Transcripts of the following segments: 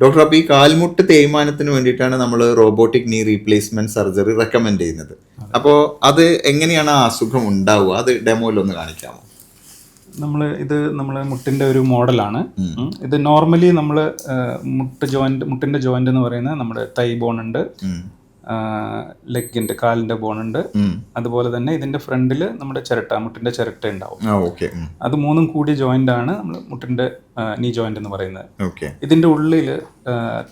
Doctor അപ്പോൾ ഈ കാൽമുട്ട് തേയ്മാനത്തിന് വേണ്ടിയിട്ടാണ് നമ്മൾ റോബോട്ടിക് നീ റീപ്ലേസ്മെന്റ് സർജറി റെക്കമെൻഡ് ചെയ്യുന്നത്. അപ്പോൾ അത് എങ്ങനെയാണ് ആ അസുഖം ഉണ്ടാവുക? അത് ഡെമോയിൽ ഒന്ന് കാണിക്കാമോ? നമ്മൾ ഇത് നമ്മൾ മുട്ടിന്റെ ഒരു മോഡലാണ്. ഇത് നോർമലി നമ്മൾ മുട്ട് ജോയിന്റ് മുട്ടിന്റെ ജോയിന്റ് എന്ന് പറയുന്നത് നമ്മുടെ തൈ ബോൺ ഉണ്ട്. ലെഗിന്റെ കാലിന്റെ ബോൺ ഉണ്ട്. അതുപോലെ തന്നെ ഇതിന്റെ ഫ്രണ്ടിൽ നമ്മുടെ ചിരട്ട മുട്ടിന്റെ ചിരട്ട ഉണ്ടാവും. അത് മൂന്നും കൂടി ജോയിന്റ് ആണ് നമ്മൾ മുട്ടിന്റെ നീ ജോയിന്റ് എന്ന് പറയുന്നത്. ഇതിന്റെ ഉള്ളിൽ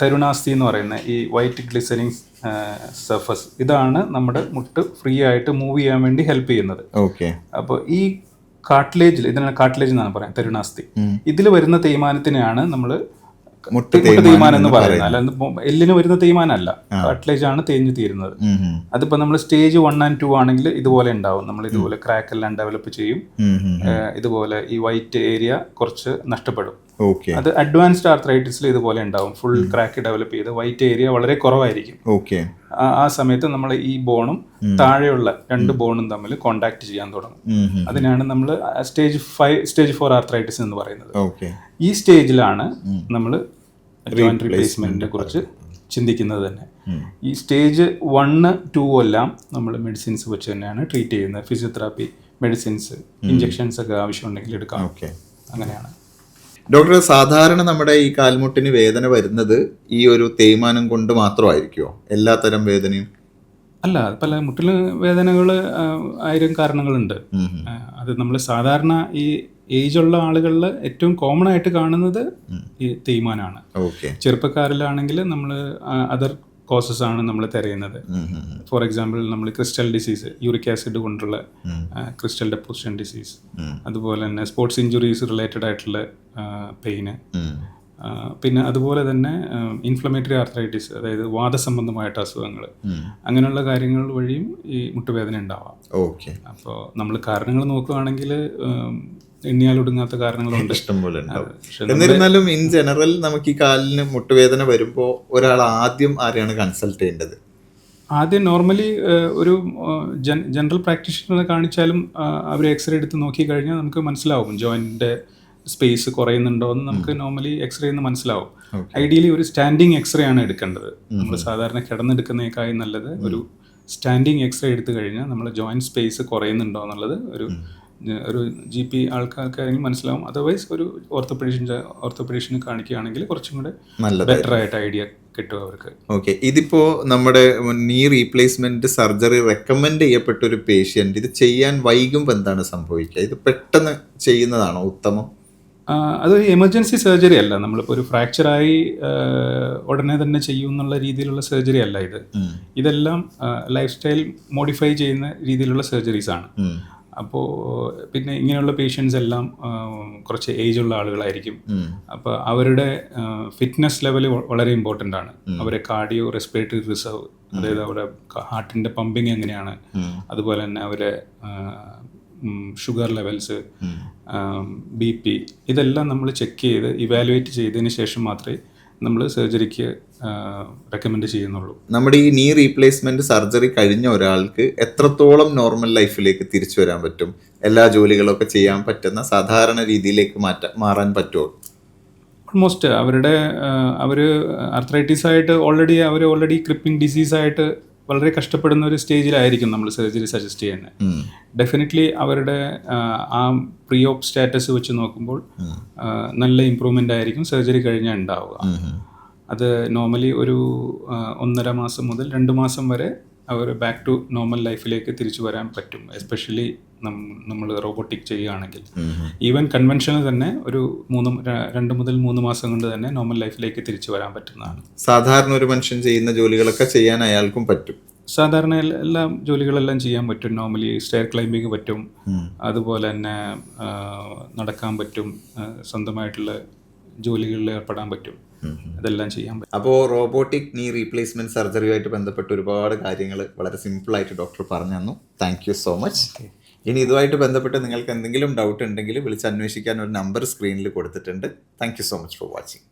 തരുണാസ്തി എന്ന് പറയുന്ന ഈ വൈറ്റ് ഗ്ലിസറിങ് സർഫസ് ഇതാണ് നമ്മുടെ മുട്ട് ഫ്രീ ആയിട്ട് മൂവ് ചെയ്യാൻ വേണ്ടി ഹെൽപ്പ് ചെയ്യുന്നത്. ഓക്കെ. അപ്പോൾ ഈ കാട്ട്ലേജിൽ ഇതിനാണ് കാട്ട്ലേജ് എന്നാണ് പറയാം തരുണാസ്തി. ഇതിൽ വരുന്ന തേയ്മാനത്തിനെയാണ് നമ്മൾ മുട്ട് തേയ്മാനം എന്ന് പറയുന്നത്. എല്ലിന് വരുന്ന തേയ്മാനമല്ല കട്ട്ലേജ് ആണ് തേഞ്ഞു തീരുന്നത്. അതിപ്പോ. നമ്മൾ സ്റ്റേജ് വൺ ആൻഡ് ടു ആണെങ്കിൽ ഇതുപോലെ ഉണ്ടാവും. നമ്മൾ ഇതുപോലെ ക്രാക്ക് എല്ലാം ഡെവലപ്പ് ചെയ്യും. ഇതുപോലെ ഈ വൈറ്റ് ഏരിയ കുറച്ച് നഷ്ടപ്പെടും. ഓക്കെ അത് അഡ്വാൻസ്ഡ് ആർത്രൈറ്റിസിൽ ഇതുപോലെ ഉണ്ടാവും. ഫുൾ ക്രാക്ക് ഡെവലപ്പ് ചെയ്ത് വൈറ്റ് ഏരിയ വളരെ കുറവായിരിക്കും. ഓക്കെ ആ- സമയത്ത് നമ്മൾ ഈ ബോണും താഴെയുള്ള രണ്ട് ബോണും തമ്മിൽ കോണ്ടാക്ട് ചെയ്യാൻ തുടങ്ങും. അതിനാണ് നമ്മൾ stage five stage four arthritis എന്ന് പറയുന്നത്. ഓക്കെ ഈ സ്റ്റേജിലാണ് നമ്മൾ ജോയിന്റ് റീപ്ലേസ്മെന്റിനെ കുറിച്ച് ചിന്തിക്കുന്നത് തന്നെ. ഈ സ്റ്റേജ് വണ്ണ് ടു എല്ലാം നമ്മൾ മെഡിസിൻസ് വെച്ച് തന്നെയാണ് ട്രീറ്റ് ചെയ്യുന്നത്. ഫിസിയോതെറാപ്പി മെഡിസിൻസ് ഇഞ്ചെക്ഷൻസ് ഒക്കെ ആവശ്യമുണ്ടെങ്കിൽ എടുക്കാം. അങ്ങനെയാണ്. ഡോക്ടർ സാധാരണ നമ്മുടെ ഈ കാൽമുട്ടിന് വേദന വരുന്നത് ഈ ഒരു തേയ്മാനം കൊണ്ട് മാത്രമായിരിക്കുമോ എല്ലാ തരം വേദനയും? അല്ല പല മുട്ടിൽ വേദനകൾ ആയിരം കാരണങ്ങളുണ്ട്. അത് നമ്മൾ സാധാരണ ഈ ഏജ് ഉള്ള ആളുകളിൽ ഏറ്റവും കോമൺ ആയിട്ട് കാണുന്നത് ഈ തേയ്മാനാണ്. ചെറുപ്പക്കാരിലാണെങ്കിൽ നമ്മൾ അതർ കോസസ് ആണ് നമ്മൾ തിരയുന്നത്. ഫോർ എക്സാമ്പിൾ നമ്മൾ ക്രിസ്റ്റൽ ഡിസീസ് യൂറിക് ആസിഡ് കൊണ്ടുള്ള ക്രിസ്റ്റൽ ഡെപ്പോസിഷൻ ഡിസീസ് അതുപോലെ തന്നെ സ്പോർട്സ് ഇഞ്ചുറീസ് റിലേറ്റഡ് ആയിട്ടുള്ള പെയിന് പിന്നെ അതുപോലെ തന്നെ ഇൻഫ്ലമേറ്ററി ആർത്രൈറ്റിസ് അതായത് വാദസംബന്ധമായിട്ട് അസുഖങ്ങൾ. അങ്ങനെയുള്ള കാര്യങ്ങൾ വഴിയും ഈ മുട്ടുവേദന ഉണ്ടാവാം. ഓക്കെ അപ്പോൾ നമ്മൾ കാരണങ്ങൾ നോക്കുകയാണെങ്കിൽ എണ്ണിയാലൊടുങ്ങാത്ത കാരണങ്ങളുണ്ട്. ഇഷ്ടംപോലെ എന്നിരുന്നാലും ഇൻ ജനറൽ നമുക്ക് ഈ കാലിന് മുട്ടുവേദന വരുമ്പോൾ ഒരാൾ ആദ്യം ആരെയാണ് കൺസൾട്ട് ചെയ്യേണ്ടത്? ആദ്യം നോർമലി ഒരു ജനറൽ പ്രാക്ടീഷണറെ കാണിച്ചാലും അവർ എക്സ്റേ എടുത്ത് നോക്കി കഴിഞ്ഞാൽ നമുക്ക് മനസ്സിലാവും. ജോയിന്റെ സ്പേസ് കുറയുന്നുണ്ടോ എന്ന് നമുക്ക് നോർമലി എക്സ്റേ എന്ന് മനസ്സിലാവും. ഐഡിയലി ഒരു സ്റ്റാൻഡിങ് എക്സ്റേ ആണ് എടുക്കേണ്ടത്. നമ്മൾ സാധാരണ കിടന്നെടുക്കുന്നേക്കായി നല്ലത് ഒരു സ്റ്റാൻഡിങ് എക്സ്റേ എടുത്തു കഴിഞ്ഞാൽ നമ്മൾ ജോയിന്റ് സ്പേസ് കുറയുന്നുണ്ടോ എന്നുള്ളത് ഒരു ഒരു ജി പി ആൾക്കാർക്കാരെങ്കിലും മനസ്സിലാവും. അതർവൈസ് ഒരു ഓർത്തോപെഡീഷ്യൻ ഓർത്തോപെഡീഷ്യനെ കാണിക്കുകയാണെങ്കിൽ കുറച്ചും കൂടെ നല്ല ബെറ്റർ ആയിട്ട് ഐഡിയ കിട്ടും അവർക്ക്. ഓക്കെ ഇതിപ്പോ നമ്മുടെ നീ റീപ്ലേസ്മെന്റ് സർജറി റെക്കമെൻഡ് ചെയ്യപ്പെട്ട ഒരു പേഷ്യന്റ് ഇത് ചെയ്യാൻ വൈകുമ്പോൾ എന്താണ് സംഭവിക്കുക? ഇത് പെട്ടെന്ന് ചെയ്യുന്നതാണോ ഉത്തമം? അത് അതൊരു എമർജൻസി സർജറി അല്ല. നമ്മളിപ്പോൾ ഒരു ഫ്രാക്ചറായി ഉടനെ തന്നെ ചെയ്യും എന്നുള്ള രീതിയിലുള്ള സർജറി അല്ല ഇത്. ഇതെല്ലാം ലൈഫ് സ്റ്റൈൽ മോഡിഫൈ ചെയ്യുന്ന രീതിയിലുള്ള സർജറീസ് ആണ്. അപ്പോൾ പിന്നെ ഇങ്ങനെയുള്ള പേഷ്യൻസ് എല്ലാം കുറച്ച് ഏജ് ഉള്ള ആളുകളായിരിക്കും. അപ്പോൾ അവരുടെ ഫിറ്റ്നസ് ലെവൽ വളരെ ഇമ്പോർട്ടന്റ് ആണ്. അവരെ കാർഡിയോ റെസ്പിറേറ്ററി റിസർവ് അതായത് അവരുടെ ഹാർട്ടിന്റെ പമ്പിങ് എങ്ങനെയാണ് അതുപോലെ തന്നെ അവരെ ഷുഗർ ലെവൽസ് ബി പി ഇതെല്ലാം നമ്മൾ ചെക്ക് ചെയ്ത് ഇവാലുവേറ്റ് ചെയ്തതിന് ശേഷം മാത്രമേ നമ്മൾ സർജറിക്ക് റെക്കമെൻഡ് ചെയ്യുന്നുള്ളൂ. നമ്മുടെ ഈ നീ റീപ്ലേസ്മെന്റ് സർജറി കഴിഞ്ഞ ഒരാൾക്ക് എത്രത്തോളം നോർമൽ ലൈഫിലേക്ക് തിരിച്ചു വരാൻ പറ്റും? എല്ലാ ജോലികളൊക്കെ ചെയ്യാൻ പറ്റുന്ന സാധാരണ രീതിയിലേക്ക് മാറ്റാൻ മാറാൻ പറ്റുമോ? ഓൾമോസ്റ്റ് അവരുടെ അവർ അർത്രൈറ്റിസ് ആയിട്ട് ഓൾറെഡി അവർ ഓൾറെഡി ക്രിപ്പിംഗ് ഡിസീസ് ആയിട്ട് വളരെ കഷ്ടപ്പെടുന്ന ഒരു സ്റ്റേജിലായിരിക്കും നമ്മൾ സർജറി സജസ്റ്റ് ചെയ്യുന്നത്. ഡെഫിനറ്റ്ലി അവരുടെ ആ, പ്രീ ഓപ്പ് സ്റ്റാറ്റസ് വെച്ച് നോക്കുമ്പോൾ നല്ല ഇമ്പ്രൂവ്മെന്റ് ആയിരിക്കും സർജറി കഴിഞ്ഞാൽ ഉണ്ടാവുക. അത് നോർമലി ഒരു ഒന്നര മാസം മുതൽ രണ്ട് മാസം വരെ അവർ ബാക്ക് ടു നോർമൽ ലൈഫിലേക്ക് തിരിച്ചു വരാൻ പറ്റും. എസ്പെഷ്യലി നമ്മൾ റോബോട്ടിക് ചെയ്യുകയാണെങ്കിൽ. ഈവൻ കൺവെൻഷന് തന്നെ ഒരു മൂന്ന് രണ്ട് മുതൽ മൂന്ന് മാസം കൊണ്ട് തന്നെ നോർമൽ ലൈഫിലേക്ക് തിരിച്ചു വരാൻ പറ്റുന്നതാണ്. സാധാരണ ഒരു മനുഷ്യൻ ചെയ്യുന്ന ജോലികളൊക്കെ ചെയ്യാൻ അയാൾക്കും പറ്റും. സാധാരണ എല്ലാം എല്ലാ ജോലികളെല്ലാം ചെയ്യാൻ പറ്റും. നോർമലി സ്റ്റെയർ ക്ലൈമ്പിങ് പറ്റും. അതുപോലെ തന്നെ നടക്കാൻ പറ്റും. സ്വന്തമായിട്ടുള്ള ജോലികളിൽ ഏർപ്പെടാൻ പറ്റും. അതെല്ലാം ചെയ്യാൻ പറ്റും. അപ്പോൾ റോബോട്ടിക് നീ റീപ്ലേസ്മെന്റ് സർജറിയുമായിട്ട് ബന്ധപ്പെട്ട് ഒരുപാട് കാര്യങ്ങൾ വളരെ സിമ്പിളായിട്ട് ഡോക്ടർ പറഞ്ഞു തന്നു. താങ്ക് യു സോ മച്ച് ഇനി ഇതുമായിട്ട് ബന്ധപ്പെട്ട് നിങ്ങൾക്ക് എന്തെങ്കിലും ഡൗട്ട് ഉണ്ടെങ്കിൽ വിളിച്ച് അന്വേഷിക്കാൻ ഒരു നമ്പർ സ്ക്രീനിൽ കൊടുത്തിട്ടുണ്ട്. Thank you so much for watching